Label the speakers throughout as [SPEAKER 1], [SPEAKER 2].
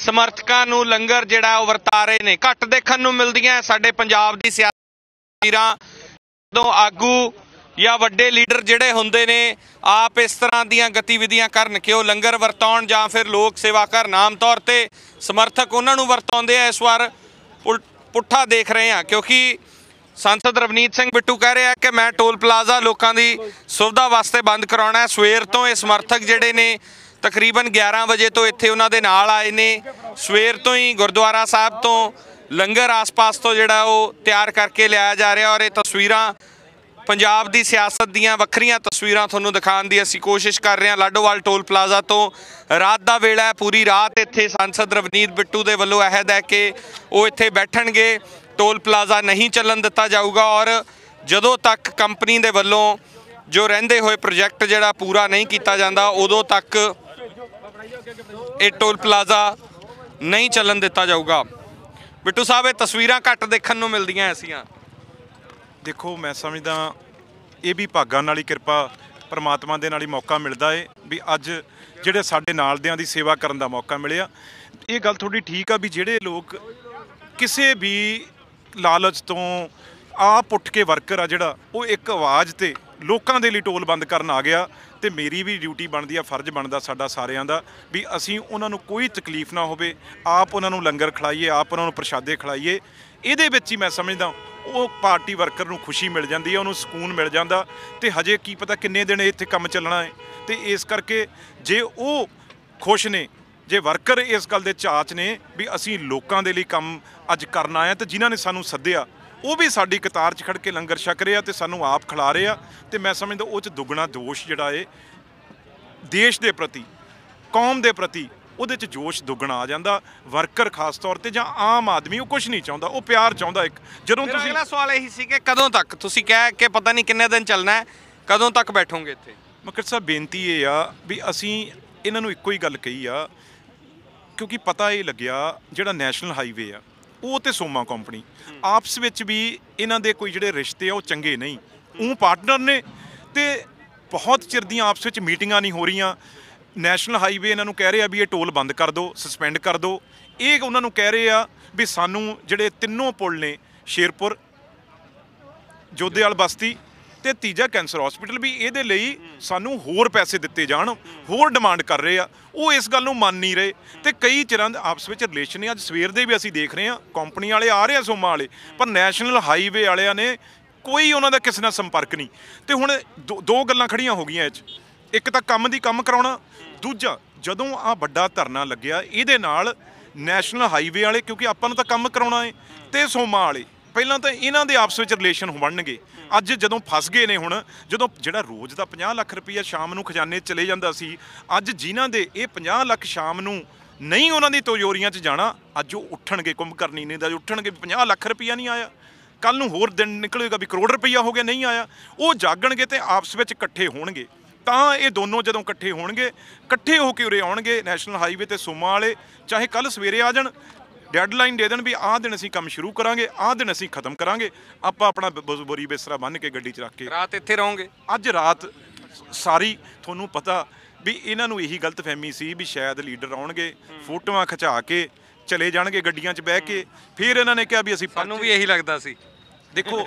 [SPEAKER 1] ਸਮਰਥਕਾਂ ਨੂੰ ਲੰਗਰ ਜਿਹੜਾ ਉਹ ਵਰਤਾ ਰਹੇ ਨੇ। ਘੱਟ ਦੇਖਣ ਨੂੰ ਮਿਲਦੀਆਂ ਸਾਡੇ ਪੰਜਾਬ ਦੀ ਸਿਆਸਤਾਂ ਜਦੋਂ ਆਗੂ ਜਾਂ ਵੱਡੇ ਲੀਡਰ ਜਿਹੜੇ ਹੁੰਦੇ ਨੇ, ਆਪ ਇਸ ਤਰ੍ਹਾਂ ਦੀਆਂ ਗਤੀਵਿਧੀਆਂ ਕਰਨ, ਕਿ ਉਹ ਲੰਗਰ ਵਰਤਾਉਣ ਜਾਂ ਫਿਰ ਲੋਕ ਸੇਵਾ ਕਰਨ, ਆਮ ਤੌਰ ਤੇ ਸਮਰਥਕ ਉਹਨਾਂ ਨੂੰ ਵਰਤਾਉਂਦੇ ਆ ਇਸ ਵਾਰ ਪੁਲ- ਪੁੱਠਾ ਦੇਖ ਰਹੇ ਆ। ਕਿਉਂਕਿ ਸੰਸਦ ਰਵਨੀਤ ਸਿੰਘ ਬਿੱਟੂ ਕਹਿ ਰਿਹਾ ਕਿ ਮੈਂ ਟੋਲ ਪਲਾਜ਼ਾ ਲੋਕਾਂ ਦੀ ਸੁਵਿਧਾ ਵਾਸਤੇ ਬੰਦ ਕਰਾਉਣਾ ਹੈ ਸਵੇਰ ਤੋਂ ਇਹ ਸਮਰਥਕ ਜਿਹੜੇ ਨੇ ਤਕਰੀਬਨ 11 ਵਜੇ ਤੋਂ ਇੱਥੇ ਉਹਨਾਂ ਦੇ ਨਾਲ ਆਏ ਨੇ। ਸਵੇਰ ਤੋਂ ਹੀ ਗੁਰਦੁਆਰਾ ਸਾਹਿਬ ਤੋਂ ਲੰਗਰ ਆਸ-ਪਾਸ ਤੋਂ ਜਿਹੜਾ ਉਹ ਤਿਆਰ ਕਰਕੇ ਲਿਆਇਆ ਜਾ ਰਿਹਾ ਔਰ ਇਹ ਤਸਵੀਰਾਂ ਪੰਜਾਬ ਦੀ ਸਿਆਸਤ ਦੀਆਂ ਵੱਖਰੀਆਂ ਤਸਵੀਰਾਂ ਤੁਹਾਨੂੰ ਦਿਖਾਉਣ ਦੀ ਅਸੀਂ ਕੋਸ਼ਿਸ਼ ਕਰ ਰਹੇ ਹਾਂ। ਲਾਡੋਵਾਲ ਟੋਲ ਪਲਾਜ਼ਾ ਤੋਂ ਰਾਤ ਦਾ ਵੇਲਾ ਹੈ। ਪੂਰੀ ਰਾਤ ਇੱਥੇ ਸੰਸਦ ਰਵਨੀਤ ਬਿੱਟੂ ਦੇ ਵੱਲੋਂ ਅਹਿਦ ਹੈ ਕਿ ਉਹ ਇੱਥੇ ਬੈਠਣਗੇ। ਟੋਲ ਪਲਾਜ਼ਾ ਨਹੀਂ ਚੱਲਣ ਦਿੱਤਾ ਜਾਊਗਾ ਔਰ ਜਦੋਂ ਤੱਕ ਕੰਪਨੀ ਦੇ ਵੱਲੋਂ ਜੋ ਰਹਿੰਦੇ ਹੋਏ ਪ੍ਰੋਜੈਕਟ ਜਿਹੜਾ ਪੂਰਾ ਨਹੀਂ ਕੀਤਾ ਜਾਂਦਾ, ਉਦੋਂ ਤੱਕ ਇਹ ਟੋਲ ਪਲਾਜ਼ਾ ਨਹੀਂ ਚੱਲਣ ਦਿੱਤਾ ਜਾਊਗਾ। ਬਿੱਟੂ ਸਾਹਿਬ, ਇਹ ਤਸਵੀਰਾਂ ਘੱਟ ਦੇਖਣ ਨੂੰ ਮਿਲਦੀਆਂ ਐਸੀਆਂ।
[SPEAKER 2] ਦੇਖੋ, ਮੈਂ ਸਮਝਦਾ ਇਹ ਵੀ ਭਾਗਾਂ ਨਾਲ ਹੀ ਕਿਰਪਾ ਪਰਮਾਤਮਾ ਦੇ ਨਾਲ ਹੀ ਮੌਕਾ ਮਿਲਦਾ ਏ, ਵੀ ਅੱਜ ਜਿਹੜੇ ਸਾਡੇ ਨਾਲ ਦਿਆਂ ਦੀ ਸੇਵਾ ਕਰਨ ਦਾ ਮੌਕਾ ਮਿਲਿਆ। ਇਹ ਗੱਲ ਤੁਹਾਡੀ ਠੀਕ ਆ ਵੀ ਜਿਹੜੇ ਲੋਕ ਕਿਸੇ ਵੀ ਲਾਲਚ ਤੋਂ ਆਪ ਉੱਠ ਕੇ ਵਰਕਰ ਆ ਜਿਹੜਾ, ਉਹ ਇੱਕ ਆਵਾਜ਼ ਤੇ ਲੋਕਾਂ ਦੇ ਲਈ ਟੋਲ ਬੰਦ ਕਰਨ ਆ ਗਿਆ ਤੇ ਮੇਰੀ ਵੀ ਡਿਊਟੀ ਬਣਦੀ ਆ, ਫਰਜ਼ ਬਣਦਾ ਸਾਡਾ ਸਾਰਿਆਂ ਦਾ ਵੀ ਅਸੀਂ ਉਹਨਾਂ ਨੂੰ ਕੋਈ ਤਕਲੀਫ ਨਾ ਹੋਵੇ, ਆਪ ਉਹਨਾਂ ਨੂੰ ਲੰਗਰ ਖਿਲਾਈਏ, ਆਪ ਉਹਨਾਂ ਨੂੰ ਪ੍ਰਸ਼ਾਦੇ ਖਿਲਾਈਏ। ਇਹਦੇ ਵਿੱਚ ਹੀ ਮੈਂ ਸਮਝਦਾ ਉਹ ਪਾਰਟੀ ਵਰਕਰ ਨੂੰ ਖੁਸ਼ੀ ਮਿਲ ਜਾਂਦੀ ਹੈ ਉਹਨੂੰ ਸਕੂਨ ਮਿਲ ਜਾਂਦਾ ਤੇ ਹਜੇ ਕੀ ਪਤਾ ਕਿੰਨੇ ਦਿਨ ਇੱਥੇ ਕੰਮ ਚੱਲਣਾ ਹੈ ਤੇ ਇਸ ਕਰਕੇ ਜੇ ਉਹ ਖੁਸ਼ ਨੇ, ਜੇ ਵਰਕਰ ਇਸ ਗੱਲ ਦੇ ਚਾਚ ਨੇ ਵੀ ਅਸੀਂ ਲੋਕਾਂ ਦੇ ਲਈ ਕੰਮ ਅੱਜ ਕਰਨਾ ਆਏ ਹਾਂ ਤੇ ਜਿਨ੍ਹਾਂ ਨੇ ਸਾਨੂੰ ਸੱਦਿਆ ਉਹ ਵੀ ਸਾਡੀ ਕਤਾਰ 'ਚ ਖੜ ਕੇ ਲੰਗਰ ਛਕ ਰਹੇ ਆ ਤੇ ਸਾਨੂੰ ਆਪ ਖਿਲਾ ਰਹੇ ਆ ਤੇ ਮੈਂ ਸਮਝਦਾ ਉਹ 'ਚ ਦੁੱਗਣਾ ਦੋਸ਼ ਜਿਹੜਾ ਏ ਦੇਸ਼ ਦੇ ਪ੍ਰਤੀ ਕੌਮ ਦੇ ਪ੍ਰਤੀ ਉਹਦੇ 'ਚ ਜੋਸ਼ ਦੁੱਗਣਾ ਆ ਜਾਂਦਾ। ਵਰਕਰ ਖਾਸ ਤੌਰ ਤੇ ਜਾਂ ਆਮ ਆਦਮੀ ਉਹ ਕੁਝ ਨਹੀਂ ਚਾਹੁੰਦਾ ਉਹ ਪਿਆਰ ਚਾਹੁੰਦਾ ਇੱਕ। ਜਦੋਂ ਤੁਸੀਂ
[SPEAKER 1] ਅਗਲਾ ਸਵਾਲ ਇਹੀ ਸੀ ਕਿ ਕਦੋਂ ਤੱਕ? ਤੁਸੀਂ ਕਹਿ ਕਿ ਪਤਾ ਨਹੀਂ ਕਿੰਨੇ ਦਿਨ ਚੱਲਣਾ ਹੈ ਕਦੋਂ ਤੱਕ ਬੈਠੋਗੇ ਇੱਥੇ?
[SPEAKER 2] ਮਕਰ ਸਾਹਿਬ ਬੇਨਤੀ ਇਹ ਆ ਵੀ ਅਸੀਂ ਇਹਨਾਂ ਨੂੰ ਇੱਕੋ ਹੀ ਗੱਲ ਕਹੀ ਆ ਕਿਉਂਕਿ ਪਤਾ ਇਹ ਲੱਗਿਆ ਜਿਹੜਾ ਨੈਸ਼ਨਲ ਹਾਈਵੇ ਆ ਉਹ ਤੇ ਸੋਮਾ ਕੰਪਨੀ। ਆਪਸ ਵਿੱਚ ਵੀ ਇਹਨਾਂ ਦੇ ਕੋਈ ਜਿਹੜੇ ਰਿਸ਼ਤੇ ਆ, ਉਹ ਚੰਗੇ ਨਹੀਂ। ਉਹ ਪਾਰਟਨਰ ਨੇ ਤੇ ਬਹੁਤ ਚਿਰ ਦੀਆਂ ਆਪਸ ਵਿੱਚ ਮੀਟਿੰਗਾਂ ਨਹੀਂ ਹੋ ਰਹੀਆਂ। ਨੈਸ਼ਨਲ ਹਾਈਵੇ ਇਹਨਾਂ ਨੂੰ ਕਹਿ ਰਹੇ ਆ ਵੀ ਇਹ ਟੋਲ ਬੰਦ ਕਰ ਦਿਓ ਸਸਪੈਂਡ ਕਰ ਦਿਓ ਇਹ ਉਹਨਾਂ ਨੂੰ ਕਹਿ ਰਹੇ ਆ ਵੀ ਸਾਨੂੰ ਜਿਹੜੇ ਤਿੰਨੋਂ ਪੁਲ ਨੇ, ਸ਼ੇਰਪੁਰ, ਜੋਧੇਵਾਲ ਬਸਤੀ ਤੇ ਤੀਜਾ ਕੈਂਸਰ ਹਸਪੀਟਲ ਵੀ ਇਹਦੇ ਲਈ ਸਾਨੂੰ ਹੋਰ ਪੈਸੇ ਦਿੱਤੇ ਜਾਣ, ਹੋਰ ਡਿਮਾਂਡ ਕਰ ਰਹੇ ਆ। ਉਹ ਇਸ ਗੱਲ ਨੂੰ ਮੰਨ ਨਹੀਂ ਰਹੇ ਤੇ ਕਈ ਚਿਰਾਂ ਦੇ ਆਪਸ ਵਿੱਚ ਰਿਲੇਸ਼ਨ ਨੇ ਅੱਜ ਸਵੇਰ ਦੇ ਵੀ ਅਸੀਂ ਦੇਖ ਰਹੇ ਹਾਂ ਕੰਪਨੀ ਵਾਲੇ ਆ ਰਹੇ ਆ ਸੋਮਾ ਵਾਲੇ, ਪਰ ਨੈਸ਼ਨਲ ਹਾਈਵੇ ਵਾਲਿਆਂ ਨੇ ਕੋਈ ਉਹਨਾਂ ਦਾ ਕਿਸੇ ਨਾਲ ਸੰਪਰਕ ਨਹੀਂ। ਤੇ ਹੁਣ ਦੋ- ਦੋ ਗੱਲਾਂ ਖੜੀਆਂ ਹੋ ਗਈਆਂ ਇਹ 'ਚ। ਇੱਕ ਤਾਂ ਕੰਮ ਦੀ ਕੰਮ ਕਰਾਉਣਾ, ਦੂਜਾ ਜਦੋਂ ਆ ਵੱਡਾ ਧਰਨਾ ਲੱਗਿਆ, ਇਹਦੇ ਨਾਲ ਨੈਸ਼ਨਲ ਹਾਈਵੇ ਵਾਲੇ, ਕਿਉਂਕਿ ਆਪਾਂ ਨੂੰ ਤਾਂ ਕੰਮ ਕਰਾਉਣਾ ਹੈ ਤੇ ਸੋਮਾ ਵਾਲੇ। ਪਹਿਲਾਂ ਤਾਂ ਇਹਨਾਂ ਦੇ ਆਪਸ ਵਿੱਚ ਰਿਲੇਸ਼ਨ ਬਣਨਗੇ। ਅੱਜ ਜਦੋਂ ਫਸ ਗਏ ਨੇ ਹੁਣ, ਜਦੋਂ ਜਿਹੜਾ ਰੋਜ਼ ਦਾ 50 ਲੱਖ ਰੁਪਈਆ ਸ਼ਾਮ ਨੂੰ ਖਜ਼ਾਨੇ 'ਚ ਚਲੇ ਜਾਂਦਾ ਸੀ, ਅੱਜ ਜਿਨ੍ਹਾਂ ਦੇ ਇਹ 50 ਲੱਖ ਸ਼ਾਮ ਨੂੰ ਨਹੀਂ ਉਹਨਾਂ ਦੀ ਤਿਜੋਰੀਆਂ 'ਚ ਜਾਣਾ, ਅੱਜ ਉਹ ਉੱਠਣਗੇ ਕੁੰਭਕਰਨੀ ਨੇ ਦਾ, ਉੱਠਣਗੇ ਵੀ 50 ਲੱਖ ਰੁਪਈਆ ਨਹੀਂ ਆਇਆ। ਕੱਲ ਨੂੰ ਹੋਰ ਦਿਨ ਨਿਕਲੇਗਾ ਵੀ ਕਰੋੜ ਰੁਪਈਆ ਹੋ ਗਿਆ, ਨਹੀਂ ਆਇਆ। ਉਹ ਜਾਗਣਗੇ ਤੇ ਆਪਸ ਵਿੱਚ ਇਕੱਠੇ ਹੋਣਗੇ। ਤਾਂ ਇਹ ਦੋਨੋਂ ਜਦੋਂ ਇਕੱਠੇ ਹੋਣਗੇ, ਇਕੱਠੇ ਹੋ ਕੇ ਉਰੇ ਆਉਣਗੇ ਨੈਸ਼ਨਲ ਹਾਈਵੇ ਤੇ ਸੋਮਾ ਵਾਲੇ, ਚਾਹੇ ਕੱਲ ਸਵੇਰੇ ਆ ਜਾਣ ਡੈਡਲਾਈਨ ਦੇ ਦੇਣ ਵੀ ਆਹ ਦਿਨ ਅਸੀਂ ਕੰਮ ਸ਼ੁਰੂ ਕਰਾਂਗੇ ਆਹ ਦਿਨ ਅਸੀਂ ਖਤਮ ਕਰਾਂਗੇ। ਆਪਾਂ ਆਪਣਾ ਬੋਰੀ ਬਿਸਤਰਾ ਬੰਨ੍ਹ ਕੇ ਗੱਡੀ 'ਚ ਰੱਖ ਕੇ।
[SPEAKER 1] ਰਾਤ ਇੱਥੇ ਰਹੋਗੇ?
[SPEAKER 2] ਅੱਜ ਰਾਤ ਸਾਰੀ ਤੁਹਾਨੂੰ ਪਤਾ ਵੀ ਇਹਨਾਂ ਨੂੰ ਇਹੀ ਗਲਤਫਹਿਮੀ ਸੀ ਵੀ ਸ਼ਾਇਦ ਲੀਡਰ ਆਉਣਗੇ ਫੋਟੋਆਂ ਖਿਚਾ ਕੇ ਚਲੇ ਜਾਣਗੇ ਗੱਡੀਆਂ 'ਚ ਬਹਿ ਕੇ। ਫਿਰ ਇਹਨਾਂ ਨੇ ਕਿਹਾ ਵੀ ਅਸੀਂ
[SPEAKER 1] ਸਾਨੂੰ ਵੀ ਇਹੀ ਲੱਗਦਾ ਸੀ।
[SPEAKER 2] ਦੇਖੋ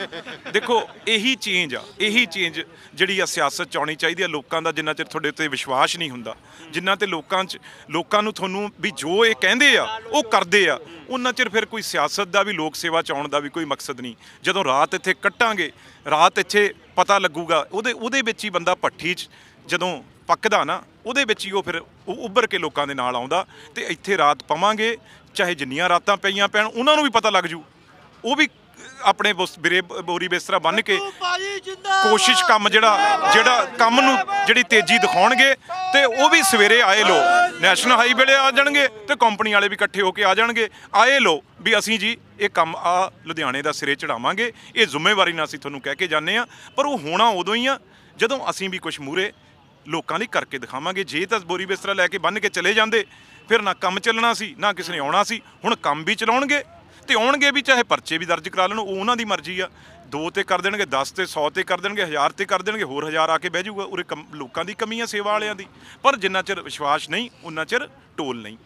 [SPEAKER 2] ਦੇਖੋ, ਇਹੀ ਚੇਂਜ ਆ, ਇਹੀ ਚੇਂਜ ਜਿਹੜੀ ਆ ਸਿਆਸਤ ਚ ਆਉਣੀ ਚਾਹੀਦੀ ਆ। ਲੋਕਾਂ ਦਾ ਜਿੰਨਾ ਚਿਰ ਤੁਹਾਡੇ ਉੱਤੇ ਵਿਸ਼ਵਾਸ ਨਹੀਂ ਹੁੰਦਾ, ਜਿੰਨਾ ਤੇ ਲੋਕਾਂ ਚ, ਲੋਕਾਂ ਨੂੰ ਤੁਹਾਨੂੰ ਵੀ ਜੋ ਇਹ ਕਹਿੰਦੇ ਆ, ਉਹ ਕਰਦੇ ਆ, ਉਹਨਾਂ ਚਿਰ ਫਿਰ ਕੋਈ ਸਿਆਸਤ ਦਾ ਵੀ ਲੋਕ ਸੇਵਾ ਚ ਆਉਣ ਦਾ ਵੀ ਕੋਈ ਮਕਸਦ ਨਹੀਂ। ਜਦੋਂ ਰਾਤ ਇੱਥੇ ਕੱਟਾਂਗੇ, ਰਾਤ ਇੱਥੇ ਪਤਾ ਲੱਗੂਗਾ, ਉਹਦੇ ਉਹਦੇ ਵਿੱਚ ਹੀ ਬੰਦਾ ਭੱਠੀ ਚ ਜਦੋਂ ਪੱਕਦਾ ਨਾ, ਉਹਦੇ ਵਿੱਚ ਹੀ ਉਹ ਫਿਰ ਉਹ ਉੱਭਰ ਕੇ ਲੋਕਾਂ ਦੇ ਨਾਲ ਆਉਂਦਾ ਤੇ ਇੱਥੇ ਰਾਤ ਪਵਾਂਗੇ, ਚਾਹੇ ਜਿੰਨੀਆਂ ਰਾਤਾਂ ਪਈਆਂ ਪੈਣ, ਉਹਨਾਂ ਨੂੰ ਵੀ ਪਤਾ ਲੱਗ ਜੂ। ਉਹ ਵੀ ਆਪਣੇ ਬਿਰੇ ਬੋਰੀ ਬਿਸਤਰਾ ਬੰਨ ਕੇ ਕੋਸ਼ਿਸ਼ ਕੰਮ ਜਿਹੜਾ ਜਿਹੜਾ ਕੰਮ ਨੂੰ ਜਿਹੜੀ ਤੇਜ਼ੀ ਦਿਖਾਉਣਗੇ ਤੇ ਉਹ ਵੀ ਸਵੇਰੇ ਆਏ ਲੋ। ਨੈਸ਼ਨਲ ਹਾਈਵੇ ਵਾਲੇ ਆ ਜਾਣਗੇ ਤੇ ਕੰਪਨੀ ਵਾਲੇ ਵੀ ਇਕੱਠੇ ਹੋ ਕੇ ਆ ਜਾਣਗੇ। ਆਏ ਲੋ ਵੀ ਅਸੀਂ ਜੀ ਇਹ ਕੰਮ ਆ ਲੁਧਿਆਣੇ ਦਾ ਸਿਰੇ ਚੜਾਵਾਂਗੇ ਇਹ ਜ਼ਿੰਮੇਵਾਰੀ ਨਾਲ ਅਸੀਂ ਤੁਹਾਨੂੰ ਕਹਿ ਕੇ ਜਾਂਦੇ ਆ ਪਰ ਉਹ ਹੋਣਾ ਉਦੋਂ ਹੀ ਆ ਜਦੋਂ ਅਸੀਂ ਵੀ ਕੁਝ ਮੂਰੇ ਲੋਕਾਂ ਲਈ ਕਰਕੇ ਦਿਖਾਵਾਂਗੇ। ਜੇ ਤਾਂ ਬੋਰੀ ਬਿਸਤਰਾ ਲੈ ਕੇ ਬੰਨ ਕੇ ਚਲੇ ਜਾਂਦੇ ਫਿਰ ਨਾ ਕੰਮ ਚੱਲਣਾ ਸੀ ਨਾ ਕਿਸੇ ਨੇ ਆਉਣਾ ਸੀ। ਹੁਣ ਕੰਮ ਵੀ ਚਲਾਉਣਗੇ। ਤੇ ਆਉਣਗੇ ਵੀ, ਚਾਹੇ ਪਰਚੇ ਵੀ ਦਰਜ ਕਰਾ ਲੈਣ, ਉਹ ਉਹਨਾਂ ਦੀ ਮਰਜ਼ੀ ਆ। ਦੋ ਤੇ ਕਰ ਦੇਣਗੇ 10 ਤੇ 100 ਤੇ ਕਰ ਦੇਣਗੇ 1000 ਤੇ ਕਰ ਦੇਣਗੇ, ਹੋਰ 1000 ਆ ਕੇ ਬਹਿ ਜਾਊਗਾ। ਉਰੇ ਕੰਮ- ਲੋਕਾਂ ਦੀ ਕਮੀ ਆ ਸੇਵਾ ਵਾਲਿਆਂ ਦੀ। ਪਰ ਜਿੰਨਾ ਚਿਰ ਵਿਸ਼ਵਾਸ ਨਹੀਂ ਉਹਨਾਂ ਚਿਰ ਟੋਲ ਨਹੀਂ।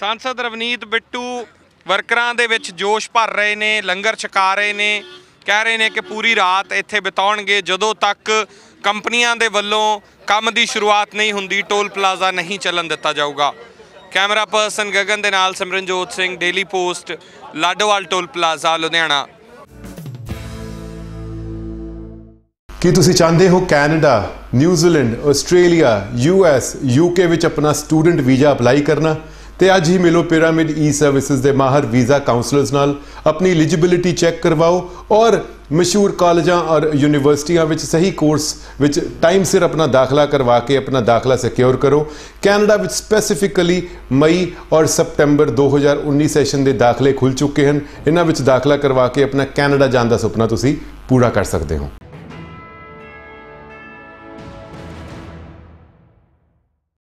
[SPEAKER 1] ਸਾਂਸਦ ਰਵਨੀਤ ਬਿੱਟੂ ਵਰਕਰਾਂ ਦੇ ਵਿੱਚ ਜੋਸ਼ ਭਰ ਰਹੇ ਨੇ, ਲੰਗਰ ਛਕਾ ਰਹੇ ਨੇ। ਕਹਿ ਰਹੇ ਨੇ ਕਿ ਪੂਰੀ ਰਾਤ ਇੱਥੇ ਬਿਤਾਉਣਗੇ। ਜਦੋਂ ਤੱਕ ਕੰਪਨੀਆਂ ਦੇ ਵੱਲੋਂ ਕੰਮ ਦੀ ਸ਼ੁਰੂਆਤ ਨਹੀਂ ਹੁੰਦੀ, ਟੋਲ ਪਲਾਜ਼ਾ ਨਹੀਂ ਚੱਲਣ ਦਿੱਤਾ ਜਾਊਗਾ। ਕੈਮਰਾ ਪਰਸਨ ਗਗਨ ਦੇ ਨਾਲ Simranjot Singh daily post Ladowal toll plaza, Ludhiana.
[SPEAKER 3] ਕੀ ਤੁਸੀਂ ਚਾਹੁੰਦੇ ਹੋ Canada, New Zealand, Australia, U US UK ਵਿੱਚ ਆਪਣਾ ਸਟੂਡੈਂਟ ਵੀਜ਼ਾ ਅਪਲਾਈ ਕਰਨਾ? ਤੇ ਅੱਜ ਹੀ ਮਿਲੋ ਪਿਰਾਮਿਡ ਈ ਸਰਵਿਸਿਜ਼ ਦੇ ਮਾਹਰ ਵੀਜ਼ਾ ਕਾਉਂਸਲਰਸ ਨਾਲ। ਆਪਣੀ ਐਲੀਜੀਬਿਲਿਟੀ ਚੈੱਕ ਕਰਵਾਓ ਔਰ ਮਸ਼ਹੂਰ ਕਾਲਜਾਂ ਔਰ ਯੂਨੀਵਰਸਿਟੀਆਂ ਵਿੱਚ ਸਹੀ ਕੋਰਸ ਵਿੱਚ ਟਾਈਮ ਸਿਰ ਆਪਣਾ ਦਾਖਲਾ ਕਰਵਾ ਕੇ ਆਪਣਾ ਦਾਖਲਾ ਸਿਕਿਉਰ ਕਰੋ। ਕੈਨੇਡਾ ਵਿੱਚ ਸਪੈਸੀਫਿਕਲੀ ਮਈ ਔਰ ਸਪਟੈਂਬਰ 2019 ਸੈਸ਼ਨ ਦੇ ਦਾਖਲੇ ਖੁੱਲ ਚੁੱਕੇ ਹਨ। ਇਹਨਾਂ ਵਿੱਚ ਦਾਖਲਾ ਕਰਵਾ ਕੇ ਆਪਣਾ ਕੈਨੇਡਾ ਜਾਣ ਦਾ ਸੁਪਨਾ ਤੁਸੀਂ ਪੂਰਾ ਕਰ ਸਕਦੇ ਹੋ।